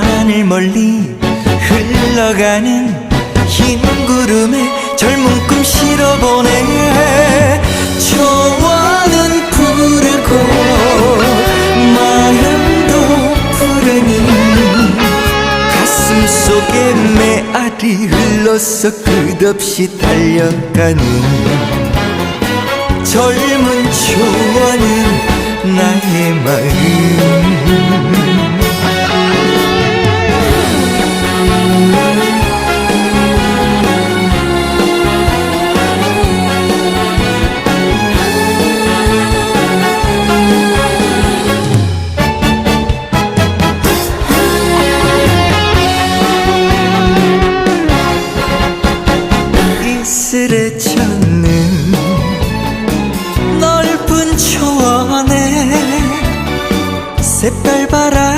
하늘 멀리 흘러가는 흰 구름에 젊은 꿈 실어보내. 초원은 푸르고 마음도 푸르니 가슴 속에 메아리 흘러서 끝없이 달려가는 젊은 초원은 나의 마음 쓰레쳤는 넓은 초원에 새빨바람